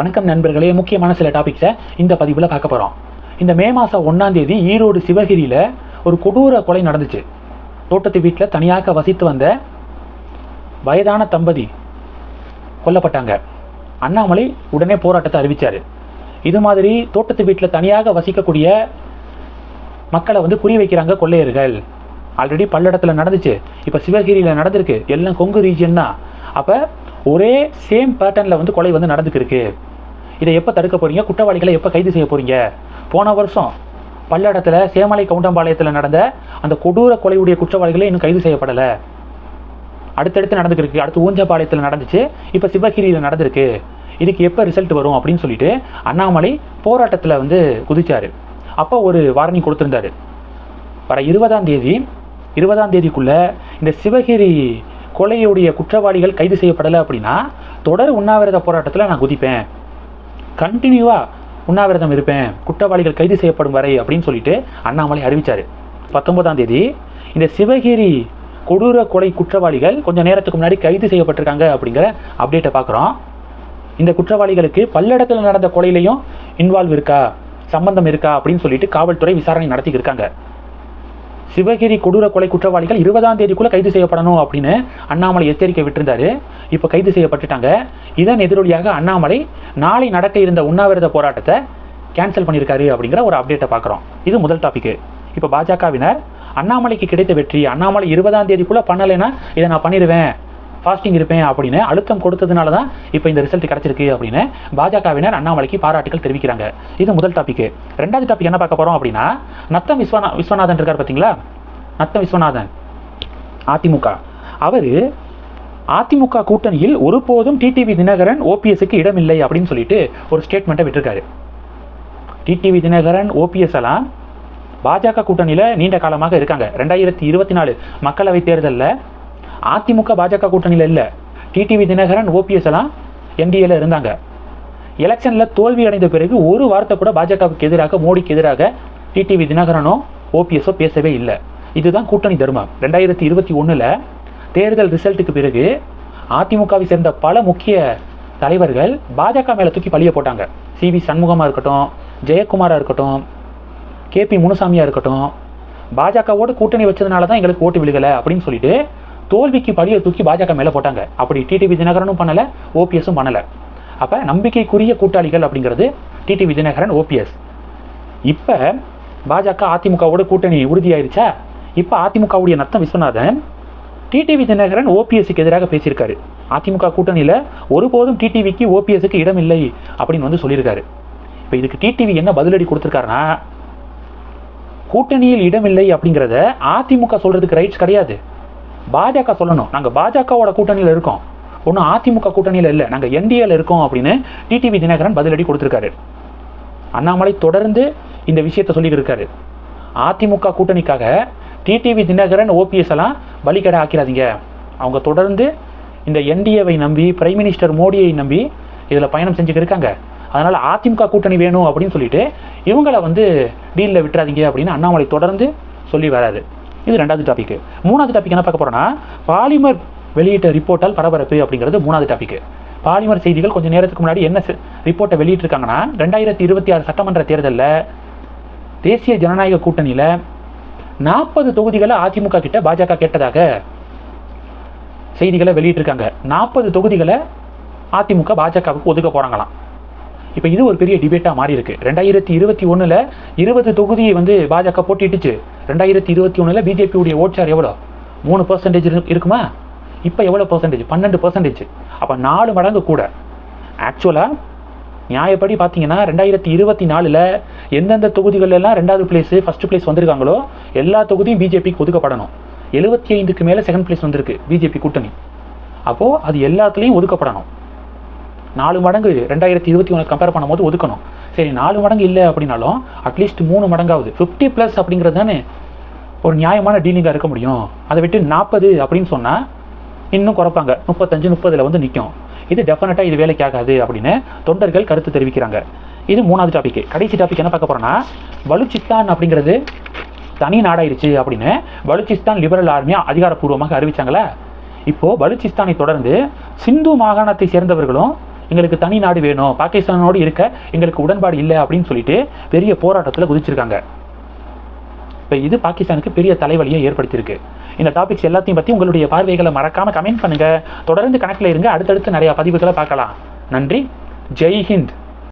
வணக்கம் நண்பர்களே முக்கியமான சில டாபிக்ஸை இந்த பதிவில் பார்க்க போகிறோம் இந்த மே மாதம் ஒன்றாம் தேதி ஈரோடு சிவகிரியில் ஒரு கொடூர கொலை நடந்துச்சு. தோட்டத்து வீட்டில் தனியாக வசித்து வந்த வயதான தம்பதி கொல்லப்பட்டாங்க. அண்ணாமலை உடனே போராட்டத்தை அறிவித்தார் இது மாதிரி தோட்டத்து வீட்டில் தனியாக வசிக்கக்கூடிய மக்களை வந்து குறி வைக்கிறாங்க கொள்ளையர்கள். ஆல்ரெடி பல்லடத்தில் நடந்துச்சு. இப்போ சிவகிரியில் நடந்திருக்கு. எல்லாம் கொங்கு ரீஜன் தான் அப்போ ஒரே சேம் பேட்டர்னில் வந்து கொலை வந்து நடந்துக்கிருக்கு. இதை எப்போ தடுக்க போகிறீங்க குற்றவாளிகளை எப்போ கைது செய்ய போகிறீங்க போன வருஷம் பல்லடத்தில் சேமலை கவுண்டம்பாளையத்தில் நடந்த அந்த கொடூர கொலையுடைய குற்றவாளிகளை இன்னும் கைது செய்யப்படலை. அடுத்தடுத்து நடந்துக்கு அடுத்து ஊஞ்சபாளையத்தில் நடந்துச்சு. இப்போ சிவகிரியில் நடந்திருக்கு. இதுக்கு எப்போ ரிசல்ட் வரும் அப்படின்னு சொல்லிட்டு அண்ணாமலை போராட்டத்தில் வந்து குதிச்சார். அப்போ ஒரு வார்னிங் கொடுத்துருந்தாரு. வர இருபதாம் தேதி இருபதாம் தேதிக்குள்ளே இந்த சிவகிரி கொலையுடைய குற்றவாளிகள் கைது செய்யப்படலை அப்படின்னா தொடர் உண்ணாவிரத போராட்டத்தில் நான் குதிப்பேன். கண்டினியூவாக உண்ணாவிரதம் இருப்பேன். குற்றவாளிகள் கைது செய்யப்படும் வரை அப்படின்னு சொல்லிட்டு அண்ணாமலை அறிவிச்சார். பத்தொன்பதாம் தேதி இந்த சிவகிரி கொடூர கொலை குற்றவாளிகள் கொஞ்சம் நேரத்துக்கு முன்னாடி கைது செய்யப்பட்டிருக்காங்க அப்படிங்கிற அப்டேட்டை பார்க்குறோம். இந்த குற்றவாளிகளுக்கு பல்லடத்தில் நடந்த கொலையிலையும் இன்வால்வ் இருக்கா? சம்பந்தம் இருக்கா? அப்படின்னு சொல்லிட்டு காவல்துறை விசாரணை நடத்திக்கிருக்காங்க இருக்காங்க. சிவகிரி கொடூர கொலை குற்றவாளிகள் இருபதாம் தேதிக்குள்ள கைது செய்யப்படணும் அப்படின்னு அண்ணாமலை எச்சரிக்கை விட்டிருந்தாரு. இப்போ கைது செய்யப்பட்டுட்டாங்க. இதன் எதிரொலியாக அண்ணாமலை நாளை நடக்க இருந்த உண்ணாவிரத போராட்டத்தை கேன்சல் பண்ணியிருக்காரு அப்படிங்கிற ஒரு அப்டேட்டை பார்க்குறோம். இது முதல் டாபிக் இப்போ பாஜகவினர் அண்ணாமலைக்கு கிடைத்த வெற்றி அண்ணாமலை இருபதாம் தேதிக்குள்ள பண்ணலைன்னா இதை நான் பண்ணிடுவேன் ஃபாஸ்டிங் இருப்பேன் அப்படின்னு அழுத்தம் கொடுத்ததுனால தான் இப்போ இந்த ரிசல்ட் கிடைச்சிருக்கு அப்படின்னு பாஜகவினர் அண்ணாமலைக்கு பாராட்டுகள் தெரிவிக்கிறாங்க. இது முதல் டாபிக் ரெண்டாவது டாபிக் என்ன பார்க்க போறோம் அப்படின்னா நத்தம் விஸ்வநா விஸ்வநாதன் இருக்கார் பார்த்தீங்களா நத்தம் விஸ்வநாதன் அதிமுக. அவர் அதிமுக கூட்டணியில் ஒருபோதும் டிடிவி தினகரன் ஓபிஎஸ்க்கு இடமில்லை அப்படின்னு சொல்லிட்டு ஒரு ஸ்டேட்மெண்ட்டை விட்டுருக்காரு. டிடிவி தினகரன் ஓபிஎஸ் எல்லாம் பாஜக கூட்டணியில் நீண்ட காலமாக இருக்காங்க. ரெண்டாயிரத்தி இருபத்தி நாலு மக்களவைத் தேர்தலில் அதிமுக பாஜக கூட்டணியில் இல்லை. டிடிவி தினகரன் ஓபிஎஸ் எல்லாம் என்டிஏல இருந்தாங்க. எலெக்ஷனில் தோல்வி அடைந்த பிறகு ஒரு வார்த்தை கூட பாஜகவுக்கு எதிராக மோடிக்கு எதிராக டிடிவி தினகரனோ ஓபிஎஸோ பேசவே இல்லை. இதுதான் கூட்டணி தர்மம். ரெண்டாயிரத்தி இருபத்தி ஒன்றில் தேர்தல் ரிசல்ட்டுக்கு பிறகு அதிமுகவை சேர்ந்த பல முக்கிய தலைவர்கள் பாஜக மேலே தூக்கி பழிய போட்டாங்க. சி வி சண்முகமாக இருக்கட்டும் ஜெயக்குமாராக இருக்கட்டும் கேபி முனுசாமியாக இருக்கட்டும் பாஜகவோடு கூட்டணி வச்சதுனால தான் எங்களுக்கு ஓட்டு விழுகலை அப்படின்னு சொல்லிட்டு தோல்விக்கு பழியை தூக்கி பாஜக மேலே போட்டாங்க. அப்படி டிடிவி தினகரனும் பண்ணலை ஓபிஎஸும் பண்ணலை. அப்போ நம்பிக்கைக்குரிய கூட்டாளிகள் அப்படிங்கிறது டிடிவி தினகரன் ஓபிஎஸ் இப்போ பாஜக அதிமுகவோட கூட்டணி உறுதியாயிருச்சா? இப்போ அதிமுகவுடைய நத்தம் விஸ்வநாதன் டிடிவி தினகரன் ஓபிஎஸ்க்கு எதிராக பேசியிருக்காரு. அதிமுக கூட்டணியில் ஒருபோதும் டிடிவிக்கு ஓபிஎஸ்க்கு இடம் இல்லை அப்படின்னு வந்து சொல்லியிருக்காரு. இப்போ இதுக்கு டிடிவி என்ன பதிலடி கொடுத்துருக்காருன்னா கூட்டணியில் இடமில்லை அப்படிங்கிறத அதிமுக சொல்கிறதுக்கு ரைட்ஸ் கிடையாது. பாஜக சொல்லணும். நாங்கள் பாஜகவோட கூட்டணியில் இருக்கோம். ஒன்றும் அதிமுக கூட்டணியில் இல்லை. நாங்கள் என்டிஏல இருக்கோம் அப்படின்னு டிடிவி தினகரன் பதிலடி கொடுத்துருக்காரு. அண்ணாமலை தொடர்ந்து இந்த விஷயத்தை சொல்லிக்கிட்டு இருக்காரு. அதிமுக கூட்டணிக்காக டிடிவி தினகரன் ஓபிஎஸ் எல்லாம் பலிக்கடை ஆக்கிறாதீங்க அவங்க தொடர்ந்து இந்த என்டிஏவை நம்பி பிரைம் மினிஸ்டர் மோடியை நம்பி இதில் பயணம் செஞ்சுக்கிட்டு இருக்காங்க. அதனால் அதிமுக கூட்டணி வேணும் அப்படின்னு சொல்லிட்டு இவங்களை வந்து டீலில் விட்டுறாதீங்க அப்படின்னு அண்ணாமலை தொடர்ந்து சொல்லி வராது இது ரெண்டாவது டாபிக் மூணாவது டாபிக் என்ன பார்க்க போறோம்னா பாலிமர் வெளியிட்ட ரிப்போர்ட்டால் பரபரப்பு அப்படிங்கிறது மூணாவது டாபிக் பாலிமர் செய்திகள் கொஞ்சம் நேரத்துக்கு முன்னாடி என்ன ரிப்போர்ட்டை வெளியிட்டிருக்காங்கன்னா ரெண்டாயிரத்தி இருபத்தி ஆறு சட்டமன்ற தேர்தலில் தேசிய ஜனநாயக கூட்டணியில் நாற்பது தொகுதிகளை அதிமுக கிட்ட பாஜக கேட்டதாக செய்திகளை வெளியிட்டிருக்காங்க. நாற்பது தொகுதிகளை அதிமுக பாஜகவுக்கு ஒதுக்க போகிறாங்களாம் இப்போ இது ஒரு பெரிய டிபேட்டாக மாறி இருக்கு ரெண்டாயிரத்தி இருபத்தி ஒன்றில் இருபது தொகுதியை வந்து பாஜக போட்டிட்டுச்சு ரெண்டாயிரத்தி இருபத்தி ஒன்றில் பிஜேபியுடைய ஓட் எவ்வளோ? மூணு பர்சன்டேஜ் இருக்குமா? இப்போ எவ்வளோ பர்சன்டேஜ் பன்னெண்டு பர்சன்டேஜ் அப்போ நாலு மடங்கு கூட. ஆக்சுவலாக நியாயப்படி பார்த்தீங்கன்னா ரெண்டாயிரத்தி இருபத்தி நாலில் எந்தெந்த தொகுதிகளெல்லாம் ரெண்டாவது பிளேஸு ஃபஸ்ட்டு பிளேஸ் வந்திருக்காங்களோ எல்லா தொகுதியும் பிஜேபிக்கு ஒதுக்கப்படணும். எழுபத்தி ஐந்துக்கு மேலே செகண்ட் பிளேஸ் வந்திருக்கு பிஜேபி கூட்டணி. அப்போது அது எல்லாத்துலேயும் ஒதுக்கப்படணும். நாலு மடங்கு ரெண்டாயிரத்தி இருபத்தி ஒன்று கம்பேர் பண்ணும்போது ஒதுக்கணும். சரி நாலு மடங்கு இல்லை அப்படின்னாலும் அட்லீஸ்ட் மூணு மடங்காவது. ஃபிஃப்டி ப்ளஸ் அப்படிங்கிறது தானே ஒரு நியாயமான டீலிங்காக இருக்க முடியும். அதை விட்டு நாற்பது அப்படின்னு சொன்னால் இன்னும் குறைப்பாங்க. முப்பத்தஞ்சு முப்பதில் வந்து நிற்கும் இது டெஃபினட்டாக இது வேலைக்கு ஆகாது அப்படின்னு தொண்டர்கள் கருத்து தெரிவிக்கிறாங்க. இது மூணாவது டாபிக் கடைசி டாபிக் என்ன பார்க்க போகிறோன்னா பலுச்சிஸ்தான் அப்படிங்கிறது தனி நாடாயிருச்சு அப்படின்னு பலுச்சிஸ்தான் லிபரல் ஆர்மியாக அதிகாரப்பூர்வமாக அறிவிச்சாங்களே. இப்போது பலுச்சிஸ்தானை தொடர்ந்து சிந்து மாகாணத்தை சேர்ந்தவர்களும் எங்களுக்கு தனி நாடு வேணும் பாகிஸ்தானோடு இருக்க எங்களுக்கு உடன்பாடு இல்லை அப்படின்னு சொல்லிட்டு பெரிய போராட்டத்தில் குதிச்சிருக்காங்க. இப்போ இது பாகிஸ்தானுக்கு பெரிய தலைவலியை ஏற்படுத்தியிருக்கு. இந்த டாபிக்ஸ் எல்லாத்தையும் பற்றி உங்களுடைய பார்வைகளை மறக்காமல் கமெண்ட் பண்ணுங்கள் தொடர்ந்து கணக்கில் இருங்க. அடுத்தடுத்து நிறையா பதிவுகளை பார்க்கலாம். நன்றி. ஜெய் ஹிந்த்.